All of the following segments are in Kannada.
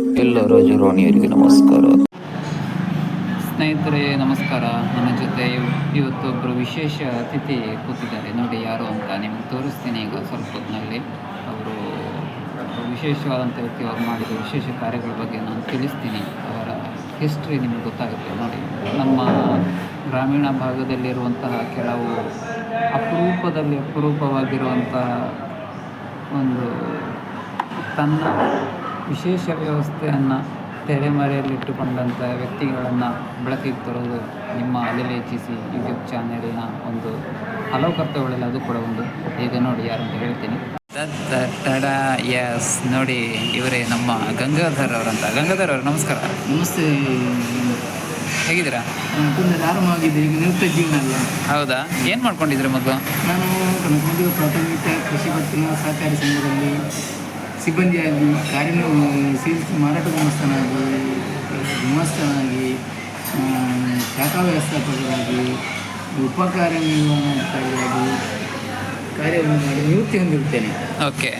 ಎಲ್ಲ ರಾಜರಾಣಿಯರಿಗೆ ನಮಸ್ಕಾರ. ಸ್ನೇಹಿತರೆ, ನಮಸ್ಕಾರ. ನನ್ನ ಜೊತೆ ಇವತ್ತೊಬ್ಬರು ವಿಶೇಷ ಅತಿಥಿ ಕೂತಿದ್ದಾರೆ. ನೋಡಿ, ಯಾರು ಅಂತ ನಿಮ್ಗೆ ತೋರಿಸ್ತೀನಿ ಈಗ ಸ್ವಲ್ಪ ಹೊತ್ತಿನಲ್ಲಿ ಅವರು ವಿಶೇಷವಾದಂಥ ವ್ಯಕ್ತಿ ಅವ್ರು ಮಾಡಿದ ವಿಶೇಷ ಕಾರ್ಯಗಳ ಬಗ್ಗೆ ನಾನು ತಿಳಿಸ್ತೀನಿ. ಅವರ ಹಿಸ್ಟ್ರಿ ನಿಮಗೆ ಗೊತ್ತಾಗುತ್ತೆ. ನೋಡಿ, ನಮ್ಮ ಗ್ರಾಮೀಣ ಭಾಗದಲ್ಲಿರುವಂತಹ ಕೆಲವು ಅಪರೂಪದಲ್ಲಿ ಅಪರೂಪವಾಗಿರುವಂತಹ ಒಂದು ತನ್ನ ವಿಶೇಷ ವ್ಯವಸ್ಥೆಯನ್ನು ತೆರೆಮರೆಯಲ್ಲಿಟ್ಟುಕೊಂಡಂಥ ವ್ಯಕ್ತಿಗಳನ್ನು ಬೆಳಕಿಗೆ ತರುವುದು ನಿಮ್ಮ ಅಲೆಲೇಚಿಸಿ ಯೂಟ್ಯೂಬ್ ಚಾನೆಲ್ನ ಒಂದು ಹಲವು ಕರ್ತವ್ಯಗಳಲ್ಲಿ ಅದು ಕೂಡ ಒಂದು. ಈಗ ನೋಡಿ ಯಾರು ಅಂತ ಹೇಳ್ತೀನಿ. ತಡ ಎಸ್ ನೋಡಿ ಇವರೇ ನಮ್ಮ ಗಂಗಾಧರ್ ಅವರಂತ. ಗಂಗಾಧರ್ ಅವರು ನಮಸ್ಕಾರ. ನಮಸ್ತೆ. ಹೇಗಿದ್ದೀರಾ? ತುಂಬ ಆರಾಮಾಗಿದೆ ಈಗ ನಿರುತ್ತ ಜೀವನ ಅಲ್ಲ. ಹೌದಾ? ಏನು ಮಾಡ್ಕೊಂಡಿದ್ರಿ ಮೊದಲು ನಾನು ಪ್ರಾಥಮಿಕ ಕೃಷಿ ಪತ್ತಿನ ಸಹಕಾರಿ ಸಂಘದಲ್ಲಿ ಸಿಬ್ಬಂದಿಯಾಗಿ ಕಾರ್ಯ ಮಾರಾಟ ಗುಮಸ್ತನಾಗಿ ಗುಮಸ್ತನಾಗಿ ಶಾಖಾ ವ್ಯವಸ್ಥಾಪಕರಾಗಿ ಉಪ ಕಾರ್ಯನಿರ್ವಹಣಾಧಿಕಾರಿಯಾಗಿ ಕಾರ್ಯವನ್ನು ಮಾಡಿ ನಿವೃತ್ತಿ ಹೊಂದಿರುತ್ತೇನೆ. ಓಕೆ.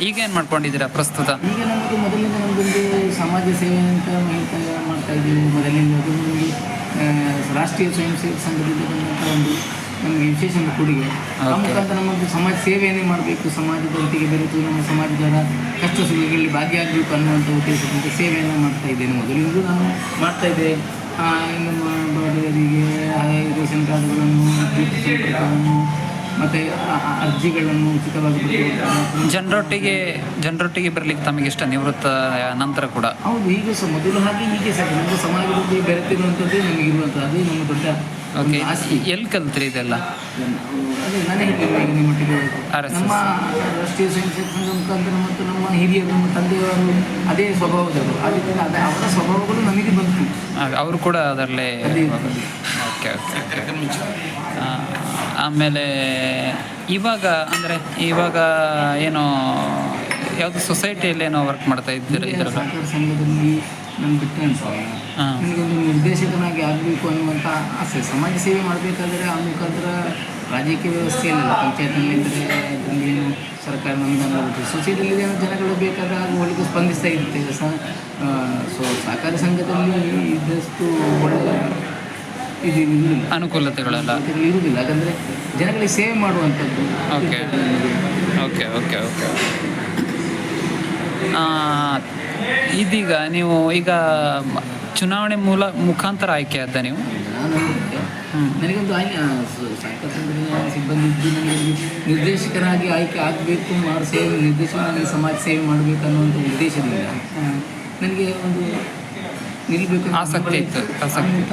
ಈಗ ಏನು ಮಾಡ್ಕೊಂಡಿದ್ದೀರಾ ಪ್ರಸ್ತುತ? ಈಗ ನಮ್ಮದು ಮೊದಲಿಂದ ನಮ್ಮದೊಂದು ಸಮಾಜ ಸೇವೆ ಅಂತ ಹೇಳ್ತಾ ಮಾಡ್ತಾ ಇದ್ದೀವಿ. ಮೊದಲಿಂದ ಅದು ಆ, ರಾಷ್ಟ್ರೀಯ ಸ್ವಯಂ ಸೇವಕ ಸಂಘದಿಂದ ಬಂದಂಥ ಒಂದು ನಮಗೆ ವಿಶೇಷ ಕೊಡುಗೆ. ಆ. ಮುಖಾಂತರ ನಮ್ಮದು ಸಮಾಜ ಸೇವೆಯನ್ನೇ ಮಾಡಬೇಕು ಸಮಾಜದ ಒಟ್ಟಿಗೆ ಬೆರೆತು ನಮ್ಮ ಸಮಾಜದ ಕಷ್ಟ ಸುಖಗಳಲ್ಲಿ ಭಾಗಿಯಾಗಬೇಕು ಅನ್ನುವಂಥ ಉದ್ದೇಶದಿಂದ ಸೇವೆಯನ್ನು ಮಾಡ್ತಾ ಇದ್ದೇನೆ ಮೊದಲಿಂದಲೂ ನಾನು ಮಾಡ್ತಾ ಇದ್ದೆ. ನಮ್ಮ ಬಡವರಿಗೆ ರೇಷನ್ ಕಾರ್ಡ್ಗಳನ್ನು ವಿದ್ಯುತ್ ಸಂಪರ್ಕವನ್ನು ಮತ್ತು ಅರ್ಜಿಗಳನ್ನು ಉಚಿತವಾಗಿ ಜನರೊಟ್ಟಿಗೆ ಜನರೊಟ್ಟಿಗೆ ಬರಲಿಕ್ಕೆ ತಮಗೆ ಇಷ್ಟ ನಿವೃತ್ತ ನಂತರ ಕೂಡ? ಹೌದು ಈಗ ಸಹ ಮೊದಲು ಹಾಗೆ ಹೀಗೆ ಸಹ ನಮ್ಮ ಸಮಾಜದಲ್ಲಿ ಬೆರೆತಿರುವಂಥದ್ದೇ ನಿಮಗೆ ಇರುವಂಥದ್ದು ಅದೇ ನಮ್ಮ ದೊಡ್ಡ ಓಕೆ. ಆಸ್ತಿ ಎಲ್ಲಿ ಕಲ್ತ್ರಿ ಇದೆಲ್ಲ? ಅದೇ. ನಮ್ಮ ರಾಷ್ಟ್ರೀಯ ಸ್ವಯಂ ಸೇವಕ ಮುಖಾಂತರ ಮತ್ತು ನಮ್ಮ ಹಿರಿಯರು ನಮ್ಮ ತಂದೆಯವರು ಅದೇ ಸ್ವಭಾವದವರು. ಅದಕ್ಕೆ ಅದೇ ಅವರ ಸ್ವಭಾವಗಳು ನಮಗೆ ಬಂತು. ಅವರು ಕೂಡ ಅದರಲ್ಲೇ ಅದೇ. ಓಕೆ ಓಕೆ ಆಮೇಲೆ ಇವಾಗ ಅಂದರೆ ಇವಾಗ ಏನು ಯಾವುದು ಸೊಸೈಟಿಯಲ್ಲಿ ಏನೋ ವರ್ಕ್ ಮಾಡ್ತಾ ಇದ್ದೀರಾ ಇದರಲ್ಲಿ? ಇದರ ಸಂಘದಲ್ಲಿ ನಾನು ಬಿಟ್ಟು ಅನ್ಸಲ್ಲ ನನಗೊಂದು ನಿರ್ದೇಶಕನಾಗಿ ಆಗಬೇಕು ಅನ್ನುವಂಥ ಆಸೆ. ಸಮಾಜ ಸೇವೆ ಮಾಡಬೇಕಾದ್ರೆ ಆ ಮುಖಾಂತರ ರಾಜಕೀಯ ವ್ಯವಸ್ಥೆಯಲ್ಲ ಪಂಚಾಯತ್ನಲ್ಲಿ ಇದ್ದರೆ ಅದರಲ್ಲಿ ಏನು ಸರ್ಕಾರ ಅನುದಾನ ಬರುತ್ತೆ ಸೊಸೈಟಿಯಲ್ಲಿ ಏನೋ ಜನಗಳು ಬೇಕಾದಾಗ ಒಳಗೆ ಸ್ಪಂದಿಸ್ತಾ ಇರುತ್ತೆ ಸ ಸೊ ಸಹಕಾರ ಸಂಘದಲ್ಲಿ ಇದ್ದಷ್ಟು ಒಳ್ಳೆಯ ಇದು ಇರುವುದಿಲ್ಲ. ಅನುಕೂಲತೆಗಳೆಲ್ಲ. ಇರುವುದಿಲ್ಲ. ಯಾಕಂದರೆ ಜನಗಳಿಗೆ ಸೇವೆ ಮಾಡುವಂಥದ್ದು. ಓಕೆ. Okay okay okay. ಇದೀಗ ನೀವು ಈಗ ಚುನಾವಣೆ ಮೂಲ ಮುಖಾಂತರ ಆಯ್ಕೆ ಆದ ನೀವು ನಾನು ನನಗೊಂದು ಆಯ್ಕೆ ಸಿಬ್ಬಂದಿ ನನಗೆ ನಿರ್ದೇಶಕರಾಗಿ ಆಯ್ಕೆ ಆಗಬೇಕು ಮಾರು ಸೇವೆ ನಿರ್ದೇಶಕನಾಗಿ ಸಮಾಜ ಸೇವೆ ಮಾಡಬೇಕು ಅನ್ನುವಂಥ ಉದ್ದೇಶದಿಂದ ನನಗೆ ಒಂದು ನಿಲ್ಲಬೇಕು ಆಸಕ್ತಿ ಇತ್ತು, ಆಸಕ್ತಿ. ಮೂಲಕ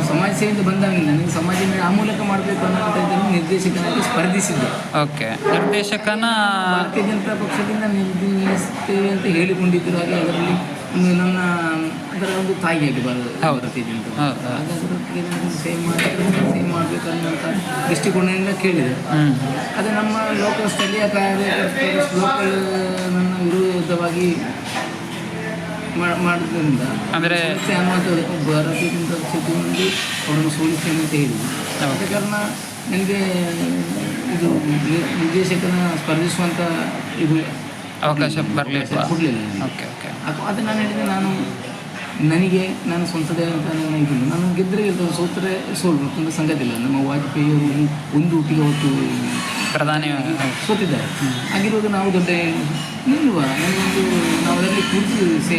ನಾನು ಸಮಾಜ ಸೇವೆಯಿಂದ ಬಂದಾಗಿಲ್ಲ ನನಗೆ ಸಮಾಜ ಮೇಲೆ ಆ ಮೂಲಕ ಮಾಡಬೇಕು ಅನ್ನುವಂಥ ಇದನ್ನು ನಿರ್ದೇಶಕನಾಗಿ ಸ್ಪರ್ಧಿಸಿದ್ದೆ. ಓಕೆ. ನಿರ್ದೇಶಕನ ಭಾರತೀಯ ಜನತಾ ಪಕ್ಷದಿಂದ ನಿರ್ದೇಶಿಸ್ತೇವೆ ಅಂತ ಹೇಳಿಕೊಂಡಿದ್ದರು ಹಾಗೆ ಅದರಲ್ಲಿ ಒಂದು ನನ್ನ ಅದರ ಒಂದು ತಾಯಿ ಬರ ಹೌದು. ಭಾರತೀಯ ಜನತಾ ಹೌದು, ಹೌದು. ಹಾಗೆ ಅದರೊಟ್ಟಿಗೆ ನಾನು ಸೇವ್ ಮಾಡಿ ಸೇವ್ ಮಾಡಬೇಕು ಅನ್ನೋಂಥ ದೃಷ್ಟಿಕೋನದಿಂದ ಕೇಳಿದೆ. ಅದು ನಮ್ಮ ಲೋಕಲ್ ಸ್ಥಳೀಯ ಕಾರ್ಯಕರ್ತರು ಲೋಕಲ್ ನನ್ನ ವಿರೋಧವಾಗಿ ಮಾ- ಮಾಡೋದ್ರಿಂದ ಅಂದರೆ ಸೋಲಿಸಿ ಭಾರತೀಯ ಜನತಾ ಪಕ್ಷದಲ್ಲಿ ಅವರನ್ನು ಸೋಲಿಸ್ತೇನೆ ಅಂತ ಹೇಳಿದ್ರು. ಆದ ಕಾರಣ ನನಗೆ ಇದು ನಿರ್ದೇಶಕನ ಸ್ಪರ್ಧಿಸುವಂಥ ಇದು ಅವಕಾಶ ಬರಲಿಲ್ವಾ ಕೊಡಲಿಲ್ಲ ಓಕೆ ಓಕೆ. ಅದು ನಾನು ಹೇಳಿದರೆ ನಾನು ನನಗೆ ನಾನು ಸ್ವಂತದೇ ಅಂತ ನನ್ನ ಇದಿಲ್ಲ ನಾನು ಗೆದ್ದರೆ ಗೆದ್ದು ಸೋತರೆ ಅಂತ ಸಂಗತಿ ಇಲ್ಲ. ನಮ್ಮ ವಾಜಪೇಯಿ ಅವರು ಒಂದು ಹುಟ್ಟಿಗೆ ಹೊತ್ತು ಪ್ರಧಾನಿ ಸೋತಿದ್ದಾರೆ. ಹಾಗಿರುವಾಗ ನಾವು ದೊಡ್ಡ ನಿಲ್ಲುವ. ನನಗೊಂದು ನಾವು ಅದರಲ್ಲಿ ಕೂತು ಸೇ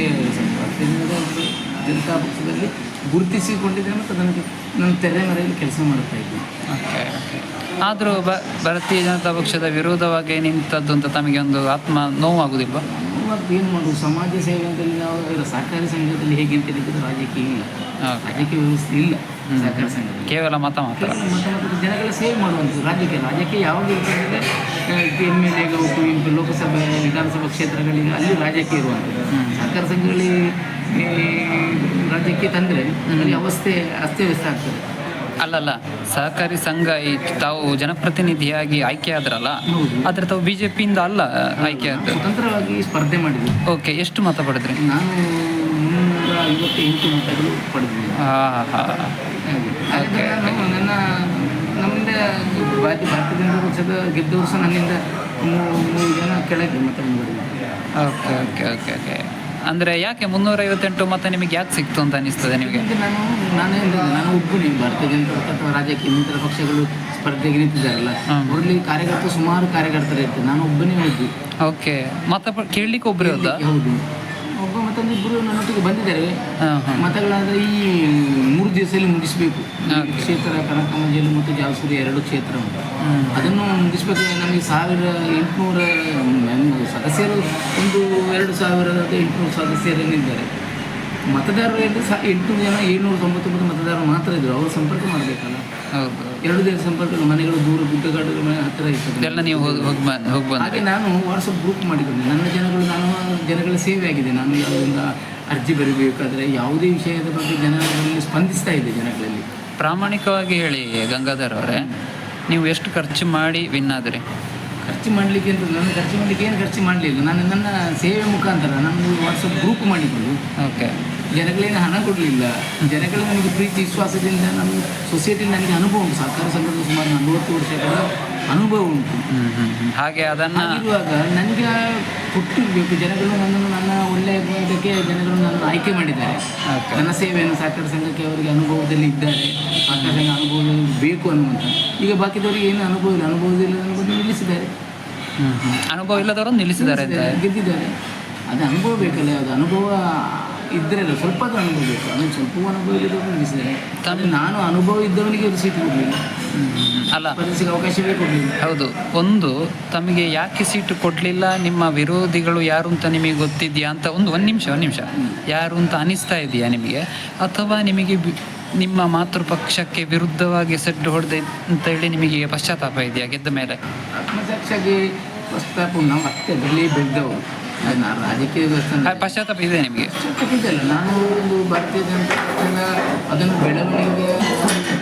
ಒಂದು ಜನತಾ ಪಕ್ಷದಲ್ಲಿ ಗುರುತಿಸಿಕೊಂಡಿದ್ದೆ ಮತ್ತು ನನಗೆ ನನ್ನ ತೆರೆ ಮರೆಯಲ್ಲಿ ಕೆಲಸ ಮಾಡ್ತಾ ಇದ್ದೆ ಓಕೆ ಓಕೆ. ಆದರೂ ಬ ಭಾರತೀಯ ಜನತಾ ಪಕ್ಷದ ವಿರೋಧವಾಗಿ ನಿಂತದ್ದು ಅಂತ ತಮಗೆ ಒಂದು ಆತ್ಮ ನೋವಾಗುವುದಿಲ್ವಾ ಮತ್ತು ಏನು ಮಾಡುವುದು ಸಮಾಜ ಸೇವೆ ಅಂತೇಳಿ ನಾವು ಸರ್ಕಾರಿ ಸಹಕಾರಿ ಸಂಘದಲ್ಲಿ ಹೇಗೆ ಅಂತ ಹೇಳಿದ್ರೆ ರಾಜಕೀಯ ಇಲ್ಲ. ರಾಜಕೀಯ ವ್ಯವಸ್ಥೆ ಇಲ್ಲ. ಸಹಕಾರಿ ಸಂಘದಲ್ಲಿ. ಕೇವಲ ಮತ ಮಾತ್ರ. ಮತ ಮತ್ತು ಜನಗಳ ಸೇವೆ ಮಾಡುವಂಥದ್ದು ರಾಜಕೀಯ ರಾಜಕೀಯ ಯಾವಾಗ ಇರ್ತದೆ ಎಂ ಎಲ್ ಎ ಕುವೆಂಪು ಲೋಕಸಭೆ ವಿಧಾನಸಭಾ ಕ್ಷೇತ್ರಗಳಿಗೆ ಅಲ್ಲಿ ರಾಜಕೀಯ ಇರುವಂಥದ್ದು. ಸಹಕಾರ ಸಂಘಗಳಿಗೆ ಈ, ರಾಜ್ಯಕ್ಕೆ ತಂದರೆ ಅಲ್ಲಿ ಅವಸ್ಥೆ ಅಸ್ತವ್ಯಸ್ತ ಆಗ್ತದೆ. ಅಲ್ಲಲ್ಲ ಸಹಕಾರಿ ಸಂಘ ಈ ತಾವು ಜನಪ್ರತಿನಿಧಿಯಾಗಿ ಆಯ್ಕೆ ಆದ್ರಲ್ಲ ಆದ್ರೆ ತಾವು ಬಿ ಜೆ ಪಿಯಿಂದ ಅಲ್ಲ ಆಯ್ಕೆ ಆದ್ರೆ ಸ್ವತಂತ್ರವಾಗಿ ಸ್ಪರ್ಧೆ ಮಾಡಿದ್ವಿ. ಓಕೆ ಎಷ್ಟು ಮತ ಪಡೆದ್ರಿ? ನಾನು ಮುನ್ನೂರ ಐವತ್ತೆಂಟು ಮತಗಳು ಪಡೆದ್ವಿ ಹಾಂ ಹಾಂ ಹಾಗಾದ್ರೆ ನಾನು ನನ್ನ ನಮ್ಮಿಂದ ಭಾರತೀಯ ಭಾರತೀಯ ಜನತಾ ಪಕ್ಷದ ಗೆದ್ದವರು ಸಹ ನನ್ನಿಂದ ಮೂರು ಜನ ಕೆಳಗೆ ಮತ್ತೆ ಓಕೆ ಓಕೆ ಓಕೆ ಓಕೆ. ಅಂದರೆ ಯಾಕೆ ಮುನ್ನೂರೈವತ್ತೆಂಟು ಮತ್ತೆ ನಿಮಗೆ ಯಾಕೆ ಸಿಕ್ತು ಅಂತ ಅನಿಸ್ತದೆ ನಿಮಗೆ? ನಾನು ನಾನು ಒಬ್ಬನೇ ಭಾರತೀಯ ಜನತಾ ಪಕ್ಷ ಅಥವಾ ರಾಜ್ಯಕ್ಕೆ ಇನ್ನಿತರ ಪಕ್ಷಗಳು ಸ್ಪರ್ಧೆಗೆ ನಿಂತಿದ್ದಾರಲ್ಲ. ಅವರಲ್ಲಿ ಕಾರ್ಯಕರ್ತರು ಸುಮಾರು ಕಾರ್ಯಕರ್ತರು ಇರ್ತಾರೆ. ನಾನು ಒಬ್ಬನೇ ಹೋಗಿ ಓಕೆ. ಮತ್ತೆ ಕೇಳಲಿಕ್ಕೆ ಒಬ್ಬರೇ ಹೌದು. ಒಬ್ಬ ಮತ್ತೊಂದು ಇಬ್ಬರು ನನ್ನೊಟ್ಟಿಗೆ ಬಂದಿದ್ದಾರೆ. ಮತಗಳಾದ ಈ ಮೂರು ದಿವಸದಲ್ಲಿ ಮುಗಿಸಬೇಕು. ಆ ಕ್ಷೇತ್ರ ಕನಕಮಂಜಲು ಮತ್ತು ಜಾಲಸೂರಿ ಎರಡು ಕ್ಷೇತ್ರ ಉಂಟು. ಅದನ್ನು ಮುಗಿಸ್ಬೇಕು. ನಮಗೆ ಸಾವಿರ ಎಂಟುನೂರ ಸದಸ್ಯರು ಒಂದು ಎರಡು ಸಾವಿರದ ಎಂಟುನೂರು ಸದಸ್ಯರೇನಿದ್ದಾರೆ ಮತದಾರರು ಸಹ ಎಂಟು ಜನ ಏಳ್ನೂರ ತೊಂಬತ್ತೊಂಬತ್ತು ಮತದಾರರು ಮಾತ್ರ ಇದ್ದರು ಅವರು ಸಂಪರ್ಕ ಮಾಡಬೇಕಲ್ಲ. ಎರಡು ದಿನ ಸಂಪರ್ಕ ಮನೆಗಳು ದೂರ ಗುಡ್ಡಗಾಡುಗಳ ಮನೆ ಹತ್ತಿರ ಇರ್ತದೆ. ಎಲ್ಲ ನೀವು ಹೋಗಿ ನಾನು ವಾಟ್ಸಪ್ ಗ್ರೂಪ್ ಮಾಡಿಕೊಂಡೆ. ನನ್ನ ಜನಗಳು ನಾನು ಜನಗಳ ಸೇವೆ ಆಗಿದೆ. ನಾನು ಯಾವುದರಿಂದ ಅರ್ಜಿ ಬರೀಬೇಕಾದ್ರೆ ಯಾವುದೇ ವಿಷಯದ ಬಗ್ಗೆ ಜನಗಳಲ್ಲಿ ಸ್ಪಂದಿಸ್ತಾ ಇದೆ ಜನಗಳಲ್ಲಿ. ಪ್ರಾಮಾಣಿಕವಾಗಿ ಹೇಳಿ ಗಂಗಾಧರ್ ಅವರೇ ನೀವು ಎಷ್ಟು ಖರ್ಚು ಮಾಡಿ ವಿನ್ ಆದ್ರಿ? ಖರ್ಚು ಮಾಡಲಿಕ್ಕೆ ಅಂತ ನನ್ನ ಖರ್ಚು ಮಾಡಲಿಕ್ಕೆ ಏನು ಖರ್ಚು ಮಾಡಲಿಲ್ಲ. ನಾನು ನನ್ನ ಸೇವೆ ಮುಖಾಂತರ ನಮ್ಮದು ವಾಟ್ಸಪ್ ಗ್ರೂಪ್ ಮಾಡಿಕೊಂಡು ಓಕೆ ಜನಗಳೇನು ಹಣ ಕೊಡಲಿಲ್ಲ. ಜನಗಳು ನನಗೆ ಪ್ರೀತಿ ವಿಶ್ವಾಸದಿಂದ ನಮ್ಮ ಸೊಸೈಟಿ ನನಗೆ ಅನುಭವ ಉಂಟು. ಸಹಕಾರ ಸಂಘದ ಸುಮಾರು ನಲವತ್ತು ವರ್ಷಗಳ ಅನುಭವ ಉಂಟು. ಹಾಗೆ ಅದನ್ನು ಇರುವಾಗ ನನಗೆ ಕೊಟ್ಟಿರಬೇಕು ಜನಗಳು ನನ್ನನ್ನು ನನ್ನ ಒಳ್ಳೆಯ ಇದಕ್ಕೆ ಜನಗಳು ನನ್ನನ್ನು ಆಯ್ಕೆ ಮಾಡಿದ್ದಾರೆ. ನನ್ನ ಸೇವೆಯನ್ನು ಸಹಕಾರ ಸಂಘಕ್ಕೆ ಅವರಿಗೆ ಅನುಭವದಲ್ಲಿ ಇದ್ದಾರೆ. ಸಹಕಾರ ಸಂಘ ಅನುಭವದಲ್ಲಿ ಬೇಕು ಅನ್ನುವಂಥ ಈಗ ಬಾಕಿದವರಿಗೆ ಏನು ಅನುಭವ ಇಲ್ಲ. ಅನುಭವದಲ್ಲಿ ಅನ್ನೋದನ್ನು ನಿಲ್ಲಿಸಿದ್ದಾರೆ. ಅನುಭವ ಇಲ್ಲದವರು ನಿಲ್ಲಿಸಿದ್ದಾರೆ ಗೆದ್ದಿದ್ದಾರೆ. ಅದು ಅನುಭವ ಬೇಕಲ್ಲ. ಅದು ಅನುಭವ ಇದ್ದರೆ ಸ್ವಲ್ಪ ಅನುಭವ ಬೇಕು. ಆಮೇಲೆ ಸ್ವಲ್ಪ ಅನುಭವ ಇದ್ದವರು ನಿಲ್ಲಿಸಿದ್ದಾರೆ ನಾನು ಅನುಭವ ಇದ್ದವನಿಗೆ ಸೀಟ್ ಕೊಡಲಿಲ್ಲ. ಅಲ್ಲ. ಅವಕಾಶ ಅವಕಾಶವೇ ಕೊಡಲಿಲ್ಲ. ಹೌದು. ಒಂದು ತಮಗೆ ಯಾಕೆ ಸೀಟು ಕೊಡಲಿಲ್ಲ? ನಿಮ್ಮ ವಿರೋಧಿಗಳು ಯಾರು ಅಂತ ನಿಮಗೆ ಗೊತ್ತಿದೆಯಾ ಅಂತ ಒಂದು ಒಂದು ನಿಮಿಷ ಒಂದು ನಿಮಿಷ. ಯಾರು ಅಂತ ಅನಿಸ್ತಾ ಇದೆಯಾ ನಿಮಗೆ? ಅಥವಾ ನಿಮಗೆ ನಿಮ್ಮ ಮಾತೃಪಕ್ಷಕ್ಕೆ ವಿರುದ್ಧವಾಗಿ ಸೆಡ್ಡು ಹೊಡೆದ ಅಂತ ಹೇಳಿ ನಿಮಗೆ ಪಶ್ಚಾತ್ತಾಪ ಇದೆಯಾ ಗೆದ್ದ ಮೇಲೆ? ಪ್ರಸ್ತಾಪ ನಾವು ಅತ್ತೆ ಬೆಳೆದವರು. ಅದು ರಾಜಕೀಯ ಪಶ್ಚಾತ್ತಾಪ ಇದೆ ನಿಮಗೆ. ಇದಲ್ಲ ನಾನು ಒಂದು ಬರ್ತಿದ್ದೆ ಪಕ್ಷದ ಅದನ್ನು ಬೆಳವಣಿಗೆ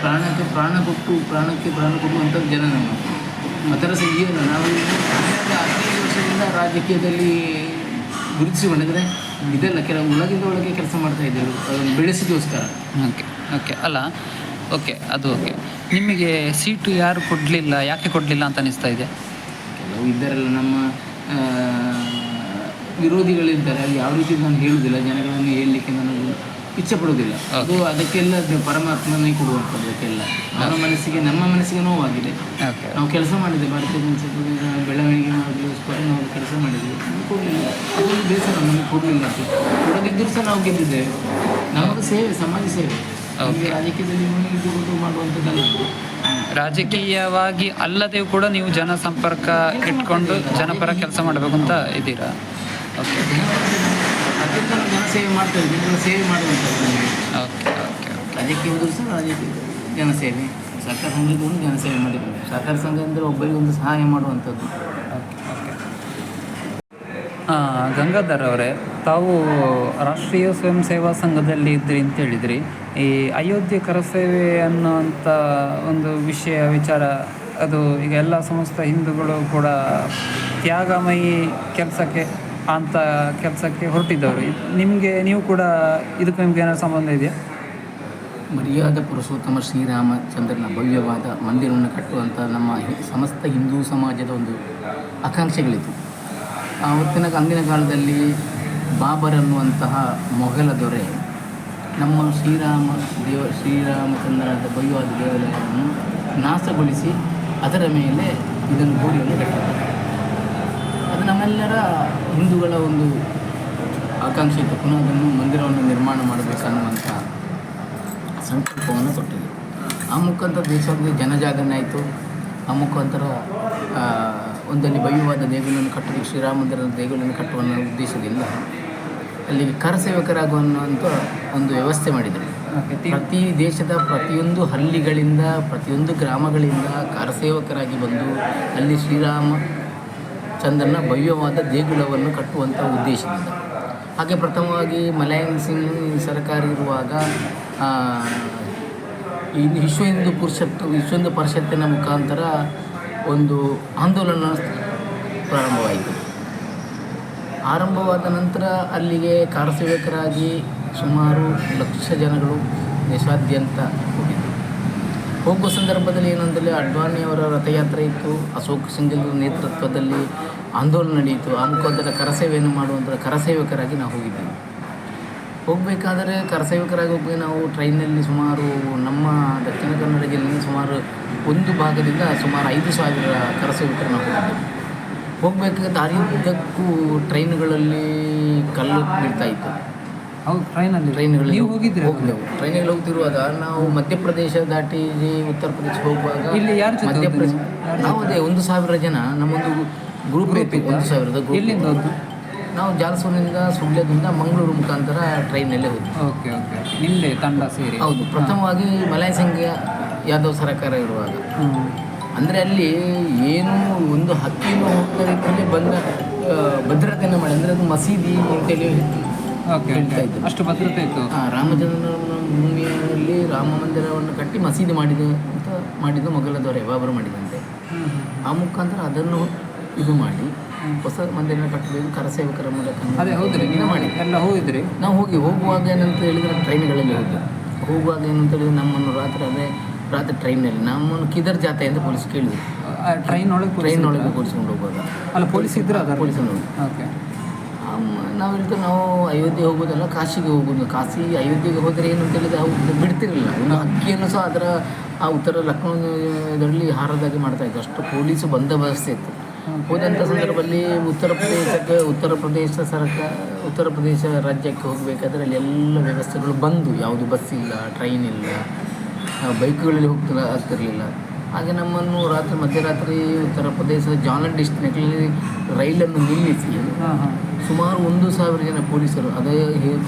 ಪ್ರಾಣಕ್ಕೆ ಪ್ರಾಣ ಕೊಟ್ಟು ಪ್ರಾಣಕ್ಕೆ ಪ್ರಾಣ ಕೊಡುವಂಥ ಜನ ನಾವು ಅದರ ಏನು ನಾವು ಹದಿನೈದು ವರ್ಷದಿಂದ ರಾಜಕೀಯದಲ್ಲಿ ಗುರುತಿಸಿಕೊಂಡಿದ್ರೆ ಇದೆಲ್ಲ ಕೆಲವು ಒಳಗಿಂದ ಒಳಗೆ ಕೆಲಸ ಮಾಡ್ತಾ ಇದ್ದರು ಅದನ್ನು ಬೆಳೆಸಿದೋಸ್ಕರ ಓಕೆ ಓಕೆ ಅಲ್ಲ ಓಕೆ ಅದು ಓಕೆ. ನಿಮಗೆ ಸೀಟು ಯಾರು ಕೊಡಲಿಲ್ಲ ಯಾಕೆ ಕೊಡಲಿಲ್ಲ ಅಂತ ಅನಿಸ್ತಾ ಇದೆ? ಕೆಲವು ಇದ್ದಾರಲ್ಲ ನಮ್ಮ ವಿರೋಧಿಗಳಿದ್ದಾರೆ ಅದು ಯಾವ ರೀತಿ ನಾನು ಹೇಳುವುದಿಲ್ಲ ಜನಗಳನ್ನು ಹೇಳಲಿಕ್ಕೆ ನನಗೆ ಇಚ್ಛೆ ಪಡುವುದಿಲ್ಲ ಅದು ಅದಕ್ಕೆಲ್ಲ ಅದು ಪರಮಾತ್ಮನೇ ಕೊಡುವಂಥದ್ದು ಅದಕ್ಕೆಲ್ಲ. ಅವರ ಮನಸ್ಸಿಗೆ ನಮ್ಮ ಮನಸ್ಸಿಗೆ ನೋವಾಗಿದೆ. ನಾವು ಕೆಲಸ ಮಾಡಿದೆ ಭಾರತೀಯ ಜನತಾ ಪಕ್ಷದ ಬೆಳವಣಿಗೆ ಮಾಡೋದಕ್ಕೋಸ್ಕರ ನಾವು ಕೆಲಸ ಮಾಡಿದ್ವಿ. ಕೊಡಲಿಲ್ಲ. ಅದೊಂದು ಬೇಸರ ನಮಗೆ ಕೊಡಲಿಲ್ಲ ಅದು. ಕೊಡದಿದ್ದರೂ ಸಹ ನಾವು ಗೆದ್ದಿದ್ದೇವೆ. ನಮಗೆ ಸೇವೆ ಸಮಾಜ ಸೇವೆ. ನಮಗೆ ರಾಜಕೀಯದಲ್ಲಿ ಮಾಡುವಂಥದ್ದಲ್ಲ ರಾಜಕೀಯವಾಗಿ ಅಲ್ಲದೆ ಕೂಡ ನೀವು ಜನ ಸಂಪರ್ಕ ಇಟ್ಕೊಂಡು ಜನಪರ ಕೆಲಸ ಮಾಡಬೇಕು ಅಂತ ಇದ್ದೀರಾ? ಓಕೆ ಅದರಿಂದ ನಾವು ಜನಸೇವೆ ಮಾಡ್ತೇವೆ ಜನಗಳ ಸೇವೆ ಮಾಡುವಂಥದ್ದು ಓಕೆ ಓಕೆ ರಾಜಕೀಯ ಹೋದರೂ ಸಹ ಜನಸೇವೆ ಒಂದು ಸಂಘದವರು ಜನಸೇವೆ ಮಾಡಿದ್ದೇವೆ ಸರ್ಕಾರ ಸಂಘ ಅಂದರೆ ಒಬ್ಬರಿಗೊಂದು ಸಹಾಯ ಮಾಡುವಂಥದ್ದು ಗಂಗಾಧರ್ ಅವರೇ ತಾವು ರಾಷ್ಟ್ರೀಯ ಸ್ವಯಂ ಸೇವಾ ಸಂಘದಲ್ಲಿ ಇದ್ರಿ ಅಂತ ಹೇಳಿದ್ರಿ. ಈ ಅಯೋಧ್ಯೆ ಕರಸೇವೆ ಅನ್ನೋಂಥ ಒಂದು ವಿಷಯ, ವಿಚಾರ, ಅದು ಈಗ ಎಲ್ಲ ಸಮಸ್ತ ಹಿಂದೂಗಳು ಕೂಡ ತ್ಯಾಗಮಯಿ ಕೆಲಸಕ್ಕೆ ಅಂತ ಕೆಲಸಕ್ಕೆ ಹೊರಟಿದ್ದವರು. ನಿಮಗೆ, ನೀವು ಕೂಡ ಇದಕ್ಕೆ ನಿಮ್ಗೆ ಏನಾದ್ರು ಸಂಬಂಧ ಇದೆಯಾ? ಮರ್ಯಾದ, ಪುರುಷೋತ್ತಮ ಶ್ರೀರಾಮಚಂದ್ರನ ಭವ್ಯವಾದ ಮಂದಿರವನ್ನು ಕಟ್ಟುವಂಥ ನಮ್ಮ ಸಮಸ್ತ ಹಿಂದೂ ಸಮಾಜದ ಒಂದು ಆಕಾಂಕ್ಷೆಗಳಿತ್ತು. ಆವತ್ತಿನ ಅಂದಿನ ಕಾಲದಲ್ಲಿ ಬಾಬರ್ ಅನ್ನುವಂತಹ ಮೊಘಲ ದೊರೆ ನಮ್ಮ ಶ್ರೀರಾಮ, ದೇವ, ಶ್ರೀರಾಮಚಂದ್ರನ ಭವ್ಯವಾದ ದೇವಾಲಯವನ್ನು ನಾಶಗೊಳಿಸಿ ಅದರ ಮೇಲೆ ಇದನ್ನು ಗೋಡೆಯನ್ನು ಕಟ್ಟಿದ್ದಾರೆ. ಅದು ನಮ್ಮೆಲ್ಲರ ಹಿಂದೂಗಳ ಒಂದು ಆಕಾಂಕ್ಷೆ ಇತ್ತು. ಪುನಃ ಅದನ್ನು ಮಂದಿರವನ್ನು ನಿರ್ಮಾಣ ಮಾಡಬೇಕನ್ನುವಂಥ ಸಂಕಲ್ಪವನ್ನು ಕೊಟ್ಟಿದೆ. ಆ ಮುಖಾಂತರ ದೇಶದಲ್ಲಿ ಜನಜಾಗರಣೆ ಆಯಿತು. ಆ ಮುಖಾಂತರ ಒಂದಲ್ಲಿ ಭವ್ಯವಾದ ದೇಗುಲವನ್ನು ಕಟ್ಟಲು ಶ್ರೀರಾಮಂದಿರದ ದೇಗುಲವನ್ನು ಕಟ್ಟುವ ಉದ್ದೇಶದಿಂದ ಅಲ್ಲಿಗೆ ಕರಸೇವಕರಾಗುವಂಥ ಒಂದು ವ್ಯವಸ್ಥೆ ಮಾಡಿದರು. ಪ್ರತಿ ದೇಶದ ಪ್ರತಿಯೊಂದು ಹಳ್ಳಿಗಳಿಂದ ಪ್ರತಿಯೊಂದು ಗ್ರಾಮಗಳಿಂದ ಕರಸೇವಕರಾಗಿ ಬಂದು ಅಲ್ಲಿ ಶ್ರೀರಾಮ ಚಂದ್ರನ ಭವ್ಯವಾದ ದೇಗುಲವನ್ನು ಕಟ್ಟುವಂಥ ಉದ್ದೇಶದಿಂದ. ಹಾಗೆ ಪ್ರಥಮವಾಗಿ ಮಲಯನ್ ಸಿಂಗ್ ಸರ್ಕಾರ ಇರುವಾಗ ಈ ವಿಶ್ವ ಹಿಂದೂ ಪರಿಷತ್ತು ವಿಶ್ವ ಹಿಂದೂ ಪರಿಷತ್ತಿನ ಮುಖಾಂತರ ಒಂದು ಆಂದೋಲನ ಪ್ರಾರಂಭವಾಯಿತು. ಆರಂಭವಾದ ನಂತರ ಅಲ್ಲಿಗೆ ಕಾರ್ಯಸೇವಕರಾಗಿ ಸುಮಾರು ಲಕ್ಷ ಜನಗಳು ದೇಶಾದ್ಯಂತ ಹೋಗಿದ್ದರು. ಹೋಗುವ ಸಂದರ್ಭದಲ್ಲಿ ಏನಂದರೆ ಅಡ್ವಾಣಿಯವರ ರಥಯಾತ್ರೆ ಇತ್ತು. ಅಶೋಕ್ ಸಿಂಗಲ್ ನೇತೃತ್ವದಲ್ಲಿ ಆಂದೋಲನ ನಡೆಯಿತು. ಆ ಮುಖಾಂತರ ಕರಸೇವೆಯನ್ನು ಮಾಡುವಂಥ ಕರಸೇವಕರಾಗಿ ನಾವು ಹೋಗಿದ್ದೇವೆ. ಹೋಗಬೇಕಾದರೆ ಕರಸೇವಕರಾಗಿ ಹೋಗಿ ನಾವು ಟ್ರೈನಲ್ಲಿ ಸುಮಾರು ನಮ್ಮ ದಕ್ಷಿಣ ಕನ್ನಡ ಜಿಲ್ಲೆಯಲ್ಲಿ ಸುಮಾರು ಒಂದು ಭಾಗದಿಂದ ಸುಮಾರು ಐದು ಸಾವಿರ ಕರಸೇವಕರು ನಾವು ಹೋಗಿದ್ದೇವೆ. ಹೋಗಬೇಕಾದ ದಾರಿ ಉದ್ದಕ್ಕೂ ಟ್ರೈನ್ಗಳಲ್ಲಿ ಕಲ್ಲು ಬೀಳ್ತಾ ಇತ್ತು. ಹೌದು ಟ್ರೈನಲ್ಲಿ ಟ್ರೈನ್ಗಳಲ್ಲಿ ನೀವು ಹೋಗಿದ್ರಿ ಹೋಗಿದ್ದೆವು ಟ್ರೈನಲ್ಲಿ ಹೋಗ್ತಿರುವಾಗ ನಾವು ಮಧ್ಯಪ್ರದೇಶ ದಾಟಿ ಉತ್ತರ ಪ್ರದೇಶ ಹೋಗುವಾಗ ಇಲ್ಲಿ ಯಾರು ಮಧ್ಯಪ್ರದೇಶ? ನಾವು? ಅದೇ ಒಂದು ಸಾವಿರ ಜನ ನಮ್ಮೊಂದು ಗ್ರೂಪ್ ಇತ್ತು ಒಂದು ಸಾವಿರದ ಎಲ್ಲಿಂದ. ಹೋದ್ದು? ನಾವು ಜಾಲಸೂರಿನಿಂದ ಸುಳ್ಯದಿಂದ ಮಂಗಳೂರು ಮುಖಾಂತರ ಟ್ರೈನಲ್ಲೇ ಹೋದ್ವಿ. Okay okay. ನಿಮ್ಮದೇ ತಂಡ ಸೇರಿ? ಹೌದು ಪ್ರಥಮವಾಗಿ ಮಲಯ ಸಂಘ ಯಾದವ್ ಸರ್ಕಾರ ಇರುವಾಗ. ಅಂದರೆ ಅಲ್ಲಿ ಏನು ಒಂದು ಹಕ್ಕಿನೂ ಹೋಗ್ತಾ ರೀತಿಯಲ್ಲಿ ಬಂದ ಭದ್ರತೆಯನ್ನು ಮಾಡಿ ಅಂದರೆ ಅದು ಮಸೀದಿ ಅಂತೇಳಿ ಹೇಳ್ತಾ. ಅಷ್ಟು ಭದ್ರತೆ ಇತ್ತು. ಆ, ರಾಮಚಂದ್ರನ ಭೂಮಿಯಲ್ಲಿ ರಾಮ ಮಂದಿರವನ್ನು ಕಟ್ಟಿ ಮಸೀದಿ ಮಾಡಿದ ಅಂತ ಮಾಡಿದ ಮೊಘಲ ದೊರೆ ಬಾಬರು ಮಾಡಿದಂತೆ. ಆ ಮುಖಾಂತರ ಅದನ್ನು ಇದು ಮಾಡಿ ಹೊಸ ಮಂದಿರ ಕಟ್ಟಬೇಕು ಕರಸೇವಕರ ಮೂಲಕ ಅದೇ ಹೌದ್ರಿ ನೀವು ಮಾಡಿ. ಎಲ್ಲ ಹೋಗಿದ್ರಿ? ನಾವು ಹೋಗಿ ಹೋಗುವಾಗ ಏನಂತ ಹೇಳಿದ್ರೆ ಟ್ರೈನ್ಗಳಲ್ಲಿ ಹೋಗಿ ಹೋಗುವಾಗ ಏನಂತ ಹೇಳಿದ್ರೆ ನಮ್ಮನ್ನು ರಾತ್ರಿ ಅದೇ ರಾತ್ರಿ ಟ್ರೈನಲ್ಲಿ ನಮ್ಮನ್ನು ಕಿದರ್ ಜಾತೆ ಅಂತ ಪೊಲೀಸ್ ಕೇಳಿದ್ರು. ಟ್ರೈನ್ ಒಳಗೆ ಟ್ರೈನ್ ಒಳಗೆ ಕೂರಿಸ್ಕೊಂಡು ಹೋಗುವಾಗ. ಅಲ್ಲ ಪೊಲೀಸ್ ಇದ್ರೆ ಅದರ ಪೊಲೀಸ್ ಓಕೆ. ನಾವು ಹೇಳ್ತೇವೆ ನಾವು ಅಯೋಧ್ಯೆ ಹೋಗೋದಲ್ಲ, ಕಾಶಿಗೆ ಹೋಗೋದು. ಕಾಶಿ ಅಯೋಧ್ಯೆಗೆ ಹೋದರೆ ಏನು ಅಂತ ಹೇಳಿದ್ರೆ ಅವ್ರು ಬಿಡ್ತಿರಲಿಲ್ಲ. ಇನ್ನು ಅಕ್ಕಿಯನ್ನು ಸಹ ಅದರ ಆ ಉತ್ತರ ಲಕ್ನೋ ಇದರಲ್ಲಿ ಹಾರದಾಗೆ ಮಾಡ್ತಾ ಇತ್ತು ಅಷ್ಟು ಪೊಲೀಸು ಬಂದೋಬಸ್ತ್ ಇತ್ತು. ಹೋದಂಥ ಸಂದರ್ಭದಲ್ಲಿ ಉತ್ತರ ಪ್ರದೇಶಕ್ಕೆ, ಉತ್ತರ ಪ್ರದೇಶ ಸರ್ಕಾರ ಉತ್ತರ ಪ್ರದೇಶ ರಾಜ್ಯಕ್ಕೆ ಹೋಗಬೇಕಾದ್ರೆ ಅಲ್ಲಿ ಎಲ್ಲ ವ್ಯವಸ್ಥೆಗಳು ಬಂದು, ಯಾವುದು ಬಸ್ ಇಲ್ಲ, ಟ್ರೈನ್ ಇಲ್ಲ ಬೈಕ್ಗಳಲ್ಲಿ ಹೋಗ್ತಿಲ್ಲ ಆಗ್ತಿರಲಿಲ್ಲ. ಹಾಗೆ ನಮ್ಮನ್ನು ರಾತ್ರಿ ಮಧ್ಯರಾತ್ರಿ ಉತ್ತರ ಪ್ರದೇಶದ ಜಾಲನ್ ಡಿಸ್ಟ್ರಿಕ್ಟ್ನಲ್ಲಿ ರೈಲನ್ನು ನಿಲ್ಲಿಸಿ ಸುಮಾರು ಒಂದು ಸಾವಿರ ಜನ ಪೊಲೀಸರು ಅದೇ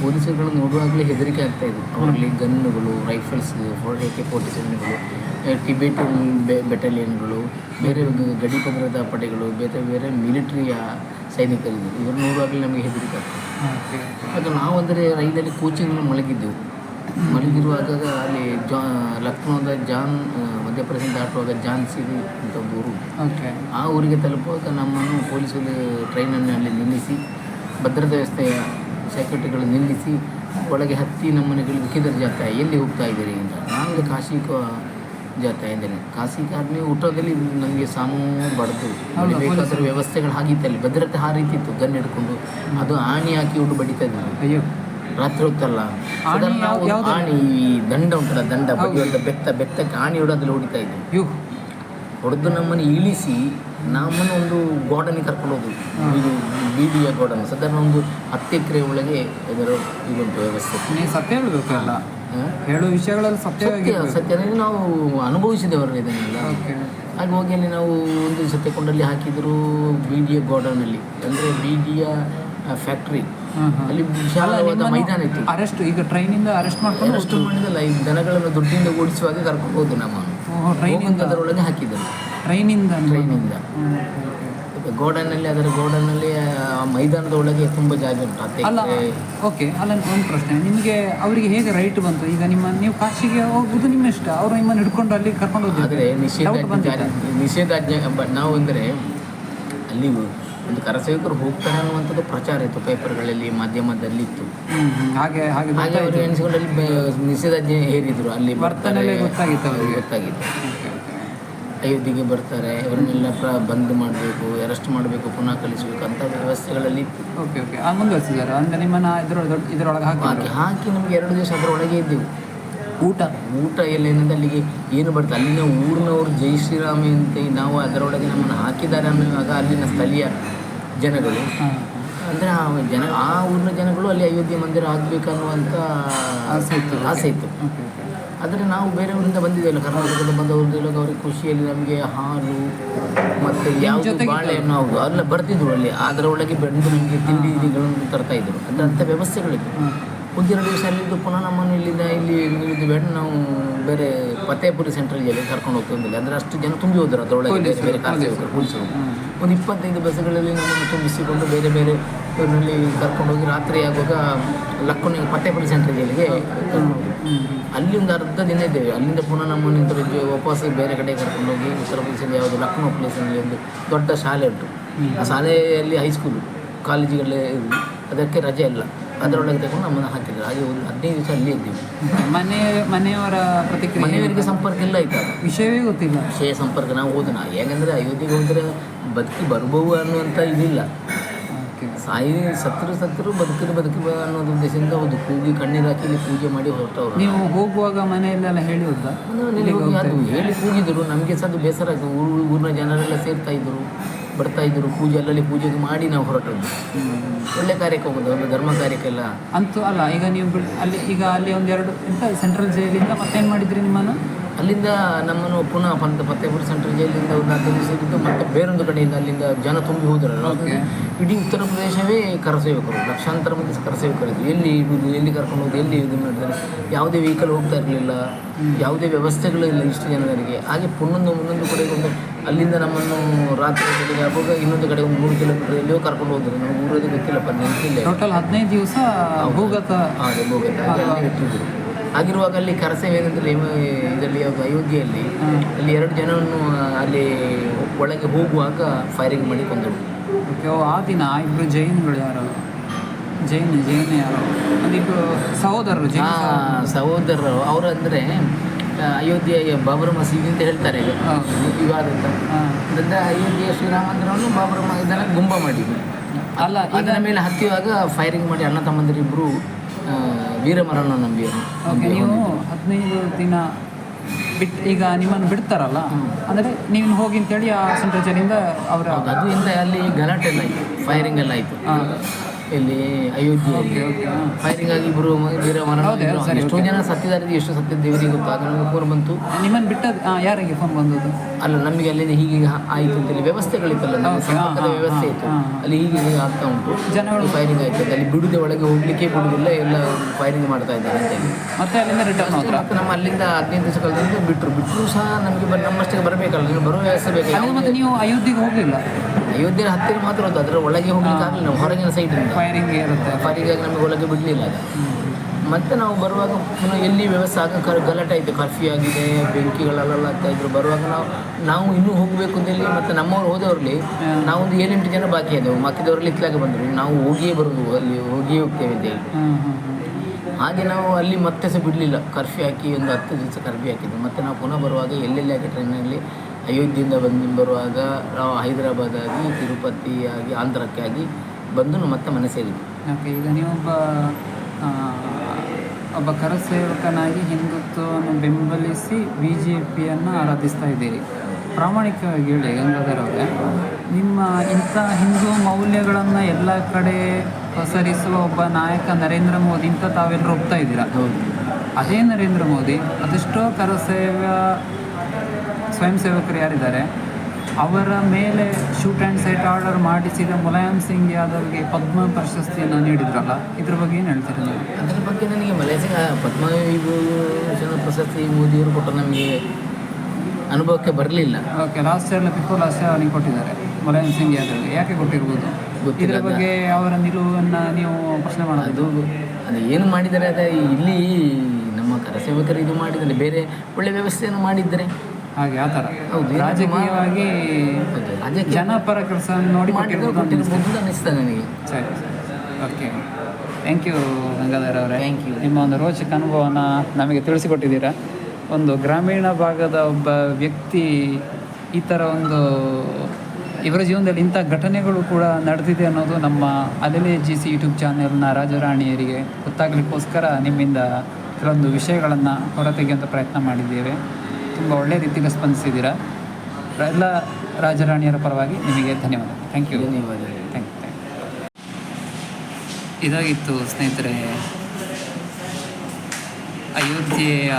ಪೊಲೀಸರುಗಳನ್ನು ನೋಡುವಾಗಲೇ ಹೆದರಿಕೆ ಆಗ್ತಾ ಇದೆ. ಅವರಲ್ಲಿ ಗನ್ನುಗಳು ರೈಫಲ್ಸ್ ಎ ಕೆ ಫೋರ್ಟಿ ಸೆವೆನ್ಗಳು ಟಿಬೇಟನ್ ಬೆಟಾಲಿಯನ್ಗಳು ಬೇರೆ ಗಡಿ ಭದ್ರತಾ ಪಡೆಗಳು ಬೇರೆ ಬೇರೆ ಮಿಲಿಟರಿಯ ಸೈನಿಕರಿದ್ದರು. ಇವರು ನೋಡುವಾಗಲೇ ನಮಗೆ ಹೆದರಿಕೆ ಆಗ್ತದೆ ಓಕೆ ಅದು ನಾವು ಅಂದರೆ ರೈಲಲ್ಲಿ ಕೋಚಿಂಗ್ ಮಲಗಿದ್ದೆವು. ಮಲಗಿರುವಾಗ ಅಲ್ಲಿ ಜಾ ಲಕ್ನೋದ ಜಾನ್ ಮಧ್ಯಪ್ರದೇಶ ದಾಟುವಾಗ ಜಾನ್ಸಿ ಅಂತ ಒಂದು ಊರು ಓಕೆ. ಆ ಊರಿಗೆ ತಲುಪುವಾಗ ನಮ್ಮನ್ನು ಪೊಲೀಸರು ಟ್ರೈನನ್ನು ಅಲ್ಲಿ ನಿಲ್ಲಿಸಿ ಭದ್ರತಾ ವ್ಯವಸ್ಥೆಯ ಸೆಕ್ಯೂರಿಟಿಗಳು ನಿಲ್ಲಿಸಿ ಒಳಗೆ ಹತ್ತಿ ನಮ್ಮನ್ನು ಕೇಳಿದ್ರು ಕಿದರ್ ಜಾತ್ರೆ ಎಲ್ಲಿ ಹೋಗ್ತಾ ಇದ್ದೀರಿ ಅಂತ. ನಾನು ಕಾಶಿ ಜಾತಾ ಜಾತ್ರೆ ಎಂದರೆ ಕಾಶಿ ಆದ್ಮೇಲೆ ಊಟದಲ್ಲಿ ನಮಗೆ ಸಾಮೂ ಬಡ್ದು. ವ್ಯವಸ್ಥೆಗಳು ಹಾಗಿತ್ತು ಅಲ್ಲಿ ಭದ್ರತೆ ಆ ರೀತಿ ಇತ್ತು. ಗನ್ ಹಿಡ್ಕೊಂಡು ಅದು ಆಣಿ ಹಾಕಿ ಊಟ ಬಡಿತಾ ಇದ್ದೀವಿ ಅಯ್ಯೋ. ರಾತ್ರಿ ಹೊತ್ತಲ್ಲ ಆಣಿ ದಂಡ ಉಂಟಲ್ಲ ದಂಡ ಬಗ್ಗೆ ಬಡಿಯುವಂಥ ಬೆತ್ತ ಬೆತ್ತಕ್ಕೆ ಆಣಿ ಹೊಡೋದ್ರಲ್ಲಿ ಹೊಡಿತಾ ಇದ್ದೆ. ಹೊಡೆದು ನಮ್ಮನ್ನು ಇಳಿಸಿ ನಮ್ಮನ್ನು ಒಂದು ಗೋಡನಿಗೆ ಕರ್ಕೊಂಡು ಹೋದ್ರು. ಇದು ಬೀದಿಯ ಗೋಡನ್. ಸಾಧಾರಣ ಒಂದು ಹತ್ತು ಎಕರೆ ಒಳಗೆ ಇದರ ಇದುಂಟು ವ್ಯವಸ್ಥೆ. ನೀವು ಸತ್ಯ ಹೇಳಬೇಕಲ್ಲ ಹೇಳುವ ವಿಷಯಗಳಲ್ಲಿ ಸತ್ಯವಾಗಿ ಸತ್ಯ ಸತ್ಯ ನಾವು ಅನುಭವಿಸಿದವರು ಇದನ್ನೆಲ್ಲ. ಹಾಗೆ ಹೋಗಿ ಅಲ್ಲಿ ನಾವು ಒಂದು ಸತ್ಯ ಕೊಂಡಲ್ಲಿ ಹಾಕಿದ್ರು ಬೀಡಿಯ ಗೋಡನಲ್ಲಿ. ಅಂದರೆ ಬೀಡಿಯ ಫ್ಯಾಕ್ಟ್ರಿ ಅಲ್ಲಿ ವಿಶಾಲವಾದ ಮೈದಾನ ಇತ್ತು. ಅರೆಸ್ಟ್ ಈಗ ಟ್ರೈನಿಂದ ಅರೆಸ್ಟ್ ಮಾಡ್ಕೊಂಡು ಅಷ್ಟು ಮಾಡಿದಲ್ಲ ಈ ದನಗಳನ್ನು ದುಡ್ಡಿಂದ ಓಡಿಸುವಾಗ ಕರ್ಕೊಂಡು ಹೋದ್ರು ನಮ್ಮ ಟ್ರೈನಿಂದ ಅದರೊಳಗೆ ಹಾಕಿದರು. ಟ್ರೈನಿಂದ ಟ್ರೈನಿಂದ ಗೋಡನ್ನಲ್ಲಿ ಅದರ ಗೋಡನ್ನಲ್ಲಿ ಆ ಮೈದಾನದ ಒಳಗೆ ತುಂಬ ಜಾಗ ಉಂಟು. ಅಲ್ಲ ಓಕೆ ಅಲ್ಲ ಒಂದು ಪ್ರಶ್ನೆ. ನಿಮಗೆ ಅವರಿಗೆ ಹೇಗೆ ರೈಟ್ ಬಂತು? ಈಗ ನಿಮ್ಮ ನೀವು ಕಾಶಿಗೆ ಹೋಗುದು ನಿಮ್ಮ ಇಷ್ಟ. ಅವರು ನಿಮ್ಮನ್ನು ಹಿಡ್ಕೊಂಡು ಅಲ್ಲಿ ಕರ್ಕೊಂಡು ಹೋಗಿದ್ರೆ ನಿಷೇಧಾಜ್ಞೆ ನಿಷೇಧಾಜ್ಞೆ ನಾವು ಅಂದರೆ ಅಲ್ಲಿ ಒಂದು ಕರಸೇವಕರು ಹೋಗ್ತಾರೆ ಅನ್ನುವಂಥದ್ದು ಪ್ರಚಾರ ಇತ್ತು ಪೇಪರ್ಗಳಲ್ಲಿ ಮಾಧ್ಯಮದಲ್ಲಿ ಇತ್ತು. ಹಾಗೆ ಹಾಗೆ ಹಾಗೆ ಅವರು. ಎಣಿಸಿಕೊಂಡು ಅಲ್ಲಿ ನಿಷೇಧಾಜ್ಞೆ ಹೇರಿದ್ರು ಅಲ್ಲಿ ಬರ್ತಾರೆ. ಗೊತ್ತಾಗಿತ್ತು ಅವರಿಗೆ. ಗೊತ್ತಾಗಿತ್ತು. ಅಯೋಧ್ಯೆಗೆ ಬರ್ತಾರೆ ಇವರನ್ನೆಲ್ಲ ಪ್ರ ಬಂದ್ ಮಾಡಬೇಕು ಅರೆಸ್ಟ್ ಮಾಡಬೇಕು ಪುನಃ ಕಳಿಸಬೇಕು ಅಂತ ವ್ಯವಸ್ಥೆಗಳಲ್ಲಿ ಇತ್ತು ಓಕೆ ಓಕೆ ಮುಂದುವರಿಸಿದ್ದಾರೆ ಅಂದರೆ ನಿಮ್ಮನ್ನ ಇದರೊಳಗೆ ಇದರೊಳಗೆ ಹಾಕಿ ಹಾಕಿ ನಮಗೆ ಎರಡು ದಿವಸ ಅದರೊಳಗೆ ಇದ್ದೆವು ಊಟ ಊಟ ಎಲ್ಲೇನಂದ್ರೆ ಅಲ್ಲಿಗೆ ಏನು ಬರ್ತದೆ? ಅಲ್ಲಿನ ಊರಿನವರು ಜೈ ಶ್ರೀರಾಮ ಅಂತ ನಾವು ಅದರೊಳಗೆ ನಮ್ಮನ್ನು ಹಾಕಿದ್ದಾರೆ ಅನ್ನುವಾಗ ಅಲ್ಲಿನ ಸ್ಥಳೀಯ ಜನಗಳು. ಅಂದರೆ ಆ ಜನ ಆ ಊರಿನ ಜನಗಳು ಅಲ್ಲಿ ಅಯೋಧ್ಯೆ ಮಂದಿರ ಆಗಬೇಕನ್ನುವಂಥ ಆಸೆ ಇತ್ತು. ಆಸೆ ಇತ್ತು. ಆದರೆ ನಾವು ಬೇರೆ ಊರಿಂದ ಬಂದಿದ್ದೇವಲ್ಲ ಕರ್ನಾಟಕದಿಂದ ಬಂದವ್ರದ್ದು ಅವ್ರಿಗೆ ಖುಷಿಯಲ್ಲಿ ನಮಗೆ ಹಾಲು ಮತ್ತು ಯಾವುದು? ಬಾಳೆಹಣ್ಣು ಹೌದು ಬರ್ತಿದ್ವು ಬರ್ತಿದ್ರು ಅಲ್ಲಿ. ಅದರೊಳಗೆ ಒಳಗೆ ಬೆಳೆದು ನಮಗೆ ತಿಂಡಿಗಳನ್ನು ತರ್ತಾ ಇದ್ರು. ಅಂದ್ರೆ ಅಂಥ ವ್ಯವಸ್ಥೆಗಳಿತ್ತು ಒಂದೆರಡು ದಿವಸ ಅಲ್ಲಿದ್ದು ಪುನಃ ನಮ್ಮನ್ನು ಇಲ್ಲಿಂದ ಇಲ್ಲಿ ನಿಲ್ಲಿದ್ದು ಬೇಡ ನಾವು ಬೇರೆ ಫತೇಪುರಿ ಸೆಂಟ್ರಲ್ಗೆ ಕರ್ಕೊಂಡು ಹೋಗ್ತಿದ್ದಿಲ್ಲ ಅಂದರೆ ಅಷ್ಟು ಜನ ತುಂಬಿ ಹೋದ್ರು ಅದರೊಳಗೆ ಬೇರೆ ಬೇರೆ ಪೊಲೀಸರು ಒಂದು ಇಪ್ಪತ್ತೈದು ಬಸ್ಗಳಲ್ಲಿ ನಮ್ಮನ್ನು ತುಂಬಿಸಿಕೊಂಡು ಬೇರೆ ಬೇರೆ ಊರಿನಲ್ಲಿ ಕರ್ಕೊಂಡು ಹೋಗಿ ರಾತ್ರಿ ಆಗುವಾಗ ಲಕ್ಕೊಂಡು ಫತೇಪುರಿ ಸೆಂಟ್ರಲ್ ಜೈಲಿಗೆ ಅಲ್ಲಿ ಒಂದು ಅರ್ಧ ದಿನ ಇದ್ದೇವೆ. ಅಲ್ಲಿಂದ ಪುನಃ ನಮ್ಮನ್ನು ಇಂಥ ವಾಪಸ್ ಬೇರೆ ಕಡೆ ಕರ್ಕೊಂಡು ಹೋಗಿ ಉತ್ತರ ಪ್ರದೇಶದಲ್ಲಿ ಯಾವುದು ಲಕ್ನೋ ಪ್ಲೇಸಲ್ಲಿ ಒಂದು ದೊಡ್ಡ ಶಾಲೆ ಉಂಟು. ಆ ಶಾಲೆಯಲ್ಲಿ ಹೈಸ್ಕೂಲು ಕಾಲೇಜುಗಳೇ. ಅದಕ್ಕೆ ರಜೆ ಇಲ್ಲ ಅದರೊಳಗೆ ತಗೊಂಡು ನಮ್ಮನ್ನು ಹಾಕಿದ್ರು. ಹಾಗೆ ಒಂದು ಹದಿನೈದು ದಿವಸ ಅಲ್ಲಿ ಇದ್ದೀವಿ. ಮನೆ ಮನೆಯವರ ಪ್ರತಿಕ್ರಿಯೆ ಮನೆಯವರಿಗೆ ಸಂಪರ್ಕ ಇಲ್ಲ ಆಯ್ತು ವಿಷಯವೇ ಗೊತ್ತಿಲ್ಲ. ವಿಷಯ ಸಂಪರ್ಕ ನಾವು ಹೋದ ನಾವು ಹೇಗೆಂದರೆ ಅಯೋಧ್ಯೆಗೆ ಹೋದರೆ ಬದುಕಿ ಬರ್ಬೋದು ಅನ್ನುವಂಥ ಇದಿಲ್ಲ. ಸಾಯಿ ಸತ್ತರು ಸತ್ತರು ಬದುಕಿರು ಬದುಕಿ ಅನ್ನೋದು ಉದ್ದೇಶದಿಂದ ಒಂದು ಕೂಗಿ ಕಣ್ಣೀರು ಹಾಕಿ ಇಲ್ಲಿ ಪೂಜೆ ಮಾಡಿ ಹೊರಟವರು. ನೀವು ಹೋಗುವಾಗ ಮನೆಯಲ್ಲೆಲ್ಲ ಹೇಳಿ ಹೋದ ಹೇಳಿ ಕೂಗಿದ್ರು ನಮಗೆ ಸಹ ಅದು ಬೇಸರ ಆಯಿತು ಊರು ಊರಿನ ಜನರೆಲ್ಲ ಸೇರ್ತಾ ಇದ್ದರು ಬರ್ತಾ ಇದ್ರು ಪೂಜೆ ಅಲ್ಲಲ್ಲಿ ಪೂಜೆ ಮಾಡಿ ನಾವು ಹೊರಟದ್ದು. ಒಳ್ಳೆ ಕಾರ್ಯಕ್ಕೆ ಹೋಗೋದು ಒಂದು ಧರ್ಮ ಕಾರ್ಯಕ್ಕೆಲ್ಲ. ಅಂತೂ ಅಲ್ಲ ಈಗ ನೀವು ಅಲ್ಲಿ ಈಗ ಅಲ್ಲಿ ಒಂದೆರಡು ಎಂತ ಸೆಂಟ್ರಲ್ ಜೈಲಿಂದ ಮತ್ತೇನು ಮಾಡಿದ್ರಿ ನಿಮ್ಮನ್ನು? ಅಲ್ಲಿಂದ ನಮ್ಮನ್ನು ಪುನಃ ಪಂತ ಫತೇಪುರ ಸೆಂಟ್ರಲ್ ಜೈಲಿಂದ ಒಂದು ಹತ್ತು ದಿವಸ ಇದ್ದು ಮತ್ತೆ ಬೇರೊಂದು ಕಡೆಯಿಂದ ಅಲ್ಲಿಂದ ಜನ ತುಂಬಿ ಹೋದ್ರಲ್ಲ. ಇಡೀ ಉತ್ತರ ಪ್ರದೇಶವೇ ಕರಸೇವಕರು ಲಕ್ಷಾಂತರ ಮಂದಿ ಕರಸೇವಕರಿದ್ರು ಎಲ್ಲಿ ಇಡುವುದು ಎಲ್ಲಿ ಕರ್ಕೊಂಡು ಹೋಗೋದು ಎಲ್ಲಿ ಇದು ಮಾಡ್ತಾರೆ? ಯಾವುದೇ ವೆಹಿಕಲ್ ಹೋಗ್ತಾ ಇರಲಿಲ್ಲ. ಯಾವುದೇ ವ್ಯವಸ್ಥೆಗಳಿಲ್ಲ ಇಷ್ಟು ಜನರಿಗೆ. ಹಾಗೆ ಪುನೊಂದು ಮುನ್ನೊಂದು ಕಡೆಗೆ ಒಂದು ಅಲ್ಲಿಂದ ನಮ್ಮನ್ನು ರಾತ್ರಿ ಬೆಳಿಗ್ಗೆ ಆಗುವಾಗ ಇನ್ನೊಂದು ಕಡೆ ಒಂದು ಮೂರು ಕಿಲೋಮೀಟರ್ ಎಲ್ಲಿಯೋ ಕರ್ಕೊಂಡು ಹೋದ್ರು. ನಾವು ಊರದೇ ಗೊತ್ತಿಲ್ಲಪ್ಪ ನೆನಪಿಲ್ಲ ಟೋಟಲ್ ಹದಿನೈದು ದಿವಸ ಭೂಗತ ಹಾಗೆ ಭೂಗತ. ಇಟ್ಟಿದ್ರು ಆಗಿರುವಾಗ ಅಲ್ಲಿ ಕರಸೇವೆ ಏನಂದ್ರೆ ಇದರಲ್ಲಿ ಯಾವುದು ಅಯೋಧ್ಯೆಯಲ್ಲಿ ಅಲ್ಲಿ ಎರಡು ಜನವನ್ನು ಅಲ್ಲಿ ಒಳಗೆ ಹೋಗುವಾಗ ಫೈರಿಂಗ್ ಮಾಡಿ ಕೊಂದರು ಆ ದಿನ ಇಬ್ರು ಜೈನ್ಗಳು ಯಾರು? ಜೈನ್ ಜೈನ್ ಯಾರು? ಒಂದಿಬ್ರು ಸಹೋದರರು ಜೈನ್ ಸಹೋದರರು. ಸಹೋದರರು. ಅವರು ಅಂದರೆ ಅಯೋಧ್ಯೆಯ ಬಾಬರ ಮಸೀದಿ ಅಂತ ಹೇಳ್ತಾರೆ. ವಿವಾದ ಅಂತ. ಅಯೋಧ್ಯೆ ಅಯೋಧ್ಯೆಯ ಶ್ರೀರಾಮಂದಿರವನ್ನು ಬಾಬರ ಇದನ್ನ ಗುಂಬ ಮಾಡಿದ್ರು. ಅಲ್ಲ ಅದರ ಮೇಲೆ ಹತ್ತಿವಾಗ ಫೈರಿಂಗ್ ಮಾಡಿ ಅಣ್ಣ ತಮ್ಮಂದಿರಿಬ್ಬರು ವೀರಮರಣ ನಂಬಿ ಓಕೆ ನೀವು ಹದಿನೈದು ದಿನ ಬಿಟ್ಟು ಈಗ ನಿಮ್ಮನ್ನು ಬಿಡ್ತಾರಲ್ಲ ಅಂದರೆ ನೀವು ಹೋಗಿ ಅಂತೇಳಿ ಆ ಸಂತೋಷದಿಂದ ಅವರ ಅದು ಇಂದ ಅಲ್ಲಿ ಗಲಾಟೆ ಎಲ್ಲ ಆಯಿತು ಫೈರಿಂಗ್ ಎಲ್ಲ ಆಯಿತು. ಇಲ್ಲಿ ಅಯೋಧ್ಯೆ. ಫೈರಿಂಗ್ ಆಗಿ ಇಬ್ಬರು ವೀರ ಮರಣ. ಎಷ್ಟೋ ಜನ ಸತ್ತಿದ್ದಾರೆ ಎಷ್ಟು ಸತ್ಯ ದೇವರಿಗೆ ಗೊತ್ತು. ನಮಗೆ ಫೋನ್ ಬಂತು. ನಿಮ್ಮನ್ನು ಬಿಟ್ಟದ್ದು ಯಾರಿಗೆ ಫೋನ್ ಬಂದದ್ದು? ಅಲ್ಲ ನಮಗೆ ಅಲ್ಲಿ ಹೀಗೆ ಆಯಿತು ಅಂತೇಳಿ ವ್ಯವಸ್ಥೆಗಳಿತ್ತಲ್ಲ ನಮ್ಮ ಸಂಪರ್ಕದ ವ್ಯವಸ್ಥೆ ಇತ್ತು. ಅಲ್ಲಿ ಹೀಗೆ ಹೀಗೆ ಆಗ್ತಾ ಉಂಟು. ಜನಗಳು ಫೈರಿಂಗ್ ಆಯ್ತು. ಅಲ್ಲಿ ಬಿಡುದೆ ಒಳಗೆ ಹೋಗ್ಲಿಕ್ಕೆ ಬಿಡುವುದಿಲ್ಲ ಎಲ್ಲ ಫೈರಿಂಗ್ ಮಾಡ್ತಾ ಇದ್ದಾರೆ ಅಂತ ಹೇಳಿ. ಮತ್ತೆ ಅಲ್ಲಿಂದ ರಿಟರ್ನ್ ಹೋದ್ರ? ಮತ್ತೆ ನಮ್ಮ ಅಲ್ಲಿಂದ ಹದಿನೈದು ದಿವಸ ಕಳೆದಿಂದ ಬಿಟ್ಟರು ಬಿಟ್ಟರು ಸಹ ನಮಗೆ ಬರ್ ನಮ್ಮಷ್ಟಿಗೆ ಬರಬೇಕಲ್ಲ ನೀವು ಬರುವ ವ್ಯವಸ್ಥೆ ಅಲ್ಲಿ ಬೇಕು ಮತ್ತೆ ನೀವು ಅಯೋಧ್ಯೆಗೆ ಹೋಗಲಿಲ್ಲ? ಅಯೋಧ್ಯೆ ಹತ್ತಿರ ಮಾತ್ರ ಉಂಟು. ಅದರ ಒಳಗೆ ಹೋಗ್ಲಿಕ್ಕೆ ಆಗಲಿಲ್ಲ. ನಾವು ಹೊರಗಿನ ಸೈಡಿಂದ ಫೈರಿಂಗ್ ಇರುತ್ತೆ. ನಮಗೆ ಒಳಗೆ ಬಿಡಲಿಲ್ಲ ಮತ್ತೆ ನಾವು ಬರುವಾಗ ಪುನಃ ಎಲ್ಲಿ ವ್ಯವಸ್ಥೆ ಆಗ ಗಲಾಟೆ ಆಯಿತು. ಕರ್ಫ್ಯೂ ಆಗಿದೆ ಬೆಂಕಿಗಳೆಲ್ಲ ಆಗ್ತಾ ಇದ್ರು. ಬರುವಾಗ ನಾವು ನಾವು ಇನ್ನೂ ಹೋಗಬೇಕು ಅಂತೇಳಿ ಮತ್ತೆ ನಮ್ಮವ್ರು ಹೋದವ್ರಲ್ಲಿ ನಾವೊಂದು ಏಳೆಂಟು ಜನ ಬಾಕಿ ಆದೆವು. ಮಕ್ಕಿದವರಲ್ಲಿ ಇತ್ತಲಾಗೆ ಬಂದರು. ನಾವು ಹೋಗಿಯೇ ಬರೋದು ಅಲ್ಲಿ ಹೋಗಿಯೇ ಹೋಗ್ತೇವೆ ಹ್ಮ್ ಹ್ಮ್ ಹಾಗೆ ನಾವು ಅಲ್ಲಿ ಮತ್ತೆ ಸಹ ಬಿಡಲಿಲ್ಲ. ಕರ್ಫ್ಯೂ ಹಾಕಿ ಒಂದು ಹತ್ತು ದಿವಸ ಕರ್ಫ್ಯೂ ಹಾಕಿದ್ವಿ ಮತ್ತೆ ನಾವು ಪುನಃ ಬರುವಾಗ ಎಲ್ಲೆಲ್ಲಿ ಹಾಕಿ ಟ್ರೈನಲ್ಲಿ ಅಯೋಧ್ಯೆಯಿಂದ ಬಂದು ಬರುವಾಗ ನಾವು ಹೈದರಾಬಾದ್ ಆಗಿ ತಿರುಪತಿ ಆಗಿ ಆಂಧ್ರಕ್ಕೆ ಆಗಿ ಬಂದು ನಾವು ಮತ್ತೆ ಮನೆ ಸೇರಿದ್ವಿ. ಓಕೆ ಈಗ ನೀವೊಬ್ಬ ಒಬ್ಬ ಒಬ್ಬ ಕರಸೇವಕನಾಗಿ ಹಿಂದುತ್ವವನ್ನು ಬೆಂಬಲಿಸಿ ಬಿ ಜೆ ಪಿಯನ್ನು ಆರಾಧಿಸ್ತಾ ಇದ್ದೀರಿ. ಪ್ರಾಮಾಣಿಕವಾಗಿ ಹೇಳಿ ಗಂಗಾಧರ್ ಅವರೇ. ನಿಮ್ಮ ಇಂಥ ಹಿಂದೂ ಮೌಲ್ಯಗಳನ್ನು ಎಲ್ಲ ಕಡೆ ಪಸರಿಸುವ ಒಬ್ಬ ನಾಯಕ ನರೇಂದ್ರ ಮೋದಿ ಅಂತ ತಾವೆಲ್ಲರೂ ಒಪ್ತಾ ಇದ್ದೀರಾ? ಹೌದು. ಅದೇ ನರೇಂದ್ರ ಮೋದಿ ಅದೆಷ್ಟೋ ಕರಸೇವಾ ಸ್ವಯಂ ಸೇವಕರು ಯಾರಿದ್ದಾರೆ ಅವರ ಮೇಲೆ ಶೂಟ್ ಆ್ಯಂಡ್ ಸೈಟ್ ಆರ್ಡರ್ ಮಾಡಿಸಿದ ಮುಲಾಯಂ ಸಿಂಗ್ ಯಾದವ್ಗೆ ಪದ್ಮ ಪ್ರಶಸ್ತಿಯನ್ನು ನೀಡಿದ್ರಲ್ಲ ಇದ್ರ ಬಗ್ಗೆ ಏನು ಹೇಳ್ತೀರಿ ನೀವು? ಅದರ ಬಗ್ಗೆ ನನಗೆ ಮಲೇಸಿಯ ಪದ್ಮವಿಭೂಷಣ ಪ್ರಶಸ್ತಿ ಮೋದಿಯವರು ಕೊಟ್ಟು ನಮಗೆ ಅನುಭವಕ್ಕೆ ಬರಲಿಲ್ಲ. Okay last year before last year ಅವನಿಗೆ ಕೊಟ್ಟಿದ್ದಾರೆ ಮುಲಾಯಂ ಸಿಂಗ್ ಯಾದವ್ಗೆ. ಯಾಕೆ ಕೊಟ್ಟಿರ್ಬೋದು? ಇದ್ರ ಬಗ್ಗೆ ಅವರ ನಿಲುವನ್ನು ನೀವು ಪ್ರಶ್ನೆ ಮಾಡೋದು ಅದು ಅದು ಏನು ಮಾಡಿದ್ದಾರೆ ಅದೇ ಇಲ್ಲಿ ನಮ್ಮ ಕರಸೇವಕರು ಇದು ಮಾಡಿದರೆ ಬೇರೆ ಒಳ್ಳೆ ವ್ಯವಸ್ಥೆಯನ್ನು ಮಾಡಿದ್ದಾರೆ. ಹಾಗೆ ಆ ಥರ. ಹೌದು, ರಾಜಕೀಯವಾಗಿ ಅದೇ ಅದಕ್ಕೆ ಜನಪರ ಕೆಲಸ ನೋಡಿ ಮಾಡಿದ್ರೆ ಕೊಟ್ಟಿರ್ಬೋದು ಅಂತ ಅನ್ನಿಸ್ತದೆ ನನಗೆ. ಸರಿ ಸರಿ ಓಕೆ ಥ್ಯಾಂಕ್ ಯು ಗಂಗಾಧರ್ ಅವರೇ. ಥ್ಯಾಂಕ್ ಯು ನಿಮ್ಮ ಒಂದು ರೋಚಕ ಅನುಭವನ ನಮಗೆ ತಿಳಿಸಿಕೊಟ್ಟಿದ್ದೀರಾ? ಒಂದು ಗ್ರಾಮೀಣ ಭಾಗದ ಒಬ್ಬ ವ್ಯಕ್ತಿ ಈ ಥರ ಒಂದು ಇವರ ಜೀವನದಲ್ಲಿ ಇಂಥ ಘಟನೆಗಳು ಕೂಡ ನಡೆದಿದೆ ಅನ್ನೋದು ನಮ್ಮ ಅಲೆಲೆ ಜಿ ಸಿ ಯೂಟ್ಯೂಬ್ ಚಾನೆಲ್ನ ರಾಜರಾಣಿಯರಿಗೆ ಗೊತ್ತಾಗಲಿಕ್ಕೋಸ್ಕರ ನಿಮ್ಮಿಂದ ಕೆಲವೊಂದು ವಿಷಯಗಳನ್ನು ಹೊರತೆಗೆಯುವಂಥ ಪ್ರಯತ್ನ ಮಾಡಿದ್ದೇವೆ. ತುಂಬ ಒಳ್ಳೆಯ ರೀತಿಯಲ್ಲಿ ಸ್ಪಂದಿಸಿದ್ದೀರಾ? ಎಲ್ಲ ರಾಜರಾಣಿಯರ ಪರವಾಗಿ ನಿಮಗೆ ಧನ್ಯವಾದ. ಥ್ಯಾಂಕ್ ಯು ಧನ್ಯವಾದ. ಥ್ಯಾಂಕ್ ಯು ಥ್ಯಾಂಕ್ ಯು ಇದಾಗಿತ್ತು ಸ್ನೇಹಿತರೆ ಅಯೋಧ್ಯೆಯ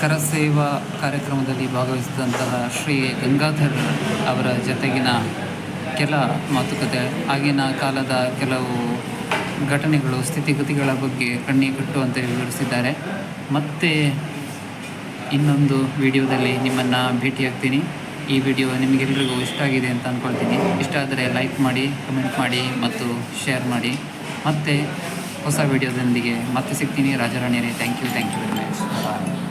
ಕರಸೇವಾ ಕಾರ್ಯಕ್ರಮದಲ್ಲಿ ಭಾಗವಹಿಸಿದಂತಹ ಶ್ರೀ ಗಂಗಾಧರ್ ಅವರ ಜೊತೆಗಿನ ಕೆಲ ಮಾತುಕತೆ ಆಗಿನ ಕಾಲದ ಕೆಲವು ಘಟನೆಗಳು ಸ್ಥಿತಿಗತಿಗಳ ಬಗ್ಗೆ ಕಣ್ಣಿಗೆ ಕಟ್ಟುವಂತೆ ವಿವರಿಸಿದ್ದಾರೆ. ಮತ್ತೆ ಇನ್ನೊಂದು ವಿಡಿಯೋದಲ್ಲಿ ನಿಮ್ಮನ್ನು ಭೇಟಿಯಾಗ್ತೀನಿ. ಈ ವಿಡಿಯೋ ನಿಮಗೆಲ್ಲರಿಗೂ ಇಷ್ಟ ಆಗಿದೆ ಅಂತ ಅಂದ್ಕೊಳ್ತೀನಿ ಇಷ್ಟ ಆದರೆ ಲೈಕ್ ಮಾಡಿ, ಕಮೆಂಟ್ ಮಾಡಿ ಮತ್ತು ಶೇರ್ ಮಾಡಿ. ಮತ್ತೆ ಹೊಸ ವಿಡಿಯೋದೊಂದಿಗೆ ಮತ್ತೆ ಸಿಗ್ತೀನಿ. ರಾಜಾರಾಣಿಯರೇ thank you thank you very much